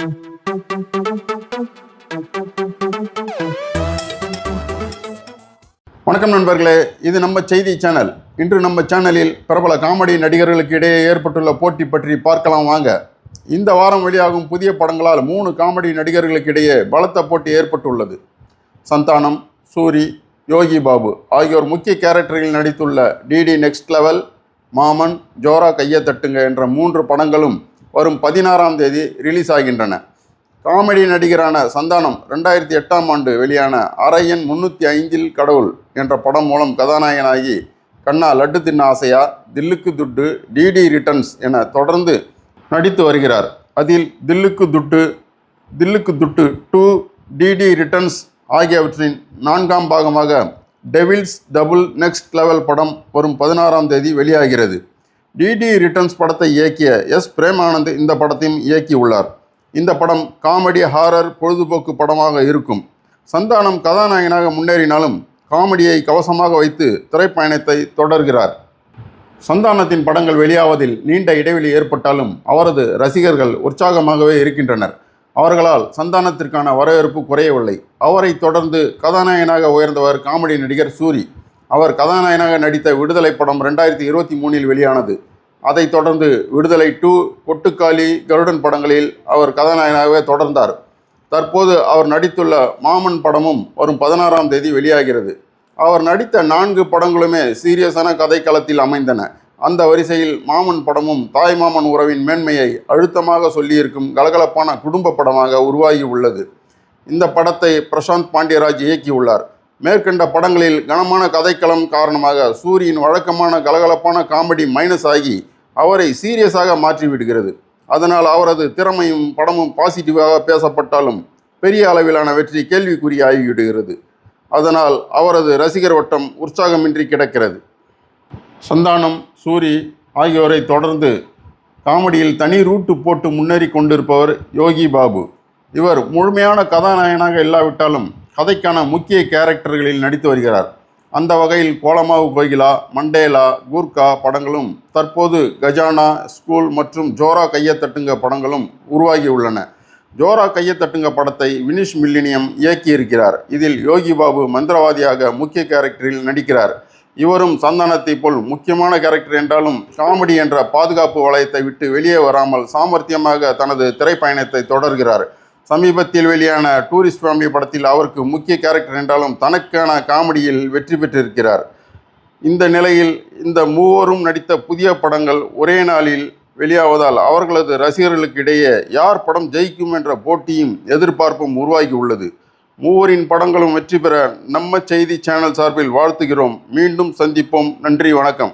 வணக்கம் நண்பர்களே இது நம்ம செய்தி சேனல். இன்று நம்ம சேனலில் பிரபல காமெடி நடிகர்களுக்கு இடையே ஏற்பட்டுள்ள போட்டி பற்றி பார்க்கலாம் வாங்க. இந்த வாரம் வெளியாகும் புதிய படங்களால் மூணு காமெடி நடிகர்களுக்கு இடையே பலத்த போட்டி ஏற்பட்டுள்ளது. சந்தானம் சூரி யோகி பாபு ஆகியோர் முக்கிய கேரக்டரில் நடித்துள்ள டிடி நெக்ஸ்ட் லெவல் மாமன் ஜோரா கையை தட்டுங்க என்ற மூன்று படங்களும் வரும் பதினாறாம் தேதி ரிலீஸ் ஆகின்றன. காமெடி நடிகரான சந்தானம் ரெண்டாயிரத்தி எட்டாம் ஆண்டு வெளியான அரையன் முன்னூற்றி ஐந்தில் கடவுள் என்ற படம் மூலம் கதாநாயகனாகி கண்ணா லட்டு தின்ன ஆசையா தில்லுக்கு துட்டு டிடி ரிட்டர்ன்ஸ் என தொடர்ந்து நடித்து வருகிறார். அதில் தில்லுக்கு துட்டு தில்லுக்கு துட்டு டூ டிடி ரிட்டர்ன்ஸ் ஆகியவற்றின் நான்காம் பாகமாக டெவில்ஸ் டபுள் நெக்ஸ்ட் லெவல் படம் வரும் பதினாறாம் தேதி வெளியாகிறது. டிடி ரிட்டர்ன்ஸ் படத்தை இயக்கிய எஸ். பிரேமானந்த் இந்த படத்தையும் இயக்கியுள்ளார். இந்த படம் காமெடி ஹாரர் பொழுதுபோக்கு படமாக இருக்கும். சந்தானம் கதாநாயகனாக முன்னேறினாலும் காமெடியை கவசமாக வைத்து திரைப்பயணத்தை தொடர்கிறார். சந்தானத்தின் படங்கள் வெளியாவதில் நீண்ட இடைவெளி ஏற்பட்டாலும் அவரது ரசிகர்கள் உற்சாகமாகவே இருக்கின்றனர். அவர்களால் சந்தானத்திற்கான வரவேற்பு குறையவில்லை. அவரை தொடர்ந்து கதாநாயகனாக உயர்ந்தவர் காமெடி நடிகர் சூரி. அவர் கதாநாயகனாக நடித்த விடுதலை படம் ரெண்டாயிரத்தி இருபத்தி மூணில் வெளியானது. அதைத் தொடர்ந்து விடுதலை டூ கொட்டுக்காளி கருடன் படங்களில் அவர் கதாநாயகனாகவே தொடர்ந்தார். தற்போது அவர் நடித்துள்ள மாமன் படமும் வரும் பதினாறாம் தேதி வெளியாகிறது. அவர் நடித்த நான்கு படங்களுமே சீரியஸான கதைக்களத்தில் அமைந்தன. அந்த வரிசையில் மாமன் படமும் தாய் மாமன் உறவின் மேன்மையை அழுத்தமாக சொல்லியிருக்கும் கலகலப்பான குடும்ப படமாக உருவாகி உள்ளது. இந்த படத்தை பிரசாந்த் பாண்டியராஜ் இயக்கியுள்ளார். மேற்கண்ட படங்களில் கனமான கதைக்களம் காரணமாக சூரியின் வழக்கமான கலகலப்பான காமெடி மைனஸ் ஆகி அவரை சீரியஸாக மாற்றிவிடுகிறது அதனால் அவரது திறமையும் படமும் பாசிட்டிவாக பேசப்பட்டாலும் பெரிய அளவிலான வெற்றி கேள்விக்குறி ஆகிவிடுகிறது. அதனால் அவரது ரசிகர் வட்டம் உற்சாகமின்றி கிடக்கிறது. சந்தானம் சூரி ஆகியோரை தொடர்ந்து காமெடியில் தனி ரூட்டு போட்டு முன்னேறி கொண்டிருப்பவர் யோகி பாபு. இவர் முழுமையான கதாநாயகனாக இல்லாவிட்டாலும் கதைக்கான முக்கிய கேரக்டர்களில் நடித்து வருகிறார். அந்த வகையில் கோலமாவு கோகிலா மண்டேலா கூர்கா படங்களும் தற்போது கஜானா ஸ்கூல் மற்றும் ஜோரா கையத்தட்டுங்க படங்களும் உருவாகியுள்ளன ஜோரா கையத்தட்டுங்க படத்தை வினிஷ் மில்லினியம் இயக்கியிருக்கிறார். இதில் யோகி பாபு மந்திரவாதியாக முக்கிய கேரக்டரில் நடிக்கிறார். இவரும் சந்தானத்தை போல் முக்கியமான கேரக்டர் என்றாலும் காமெடி என்ற பாதுகாப்பு வளையத்தை விட்டு வெளியே வராமல் சாமர்த்தியமாக தனது திரைப்பயணத்தை தொடர்கிறார். சமீபத்தில் வெளியான டூரிஸ்ட் ஃபேமிலி படத்தில் அவருக்கு முக்கிய கேரக்டர் என்றாலும் தனக்கான காமெடியில் வெற்றி பெற்றிருக்கிறார். இந்த நிலையில் இந்த மூவரும் நடித்த புதிய படங்கள் ஒரே நாளில் வெளியாவதால் அவர்களது ரசிகர்களுக்கு இடையே யார் படம் ஜெயிக்கும் என்ற போட்டியும் எதிர்பார்ப்பும் உருவாகி உள்ளது. மூவரின் படங்களும் வெற்றி பெற நம்ம செய்தி சேனல் சார்பில் வாழ்த்துகிறோம். மீண்டும் சந்திப்போம். நன்றி வணக்கம்.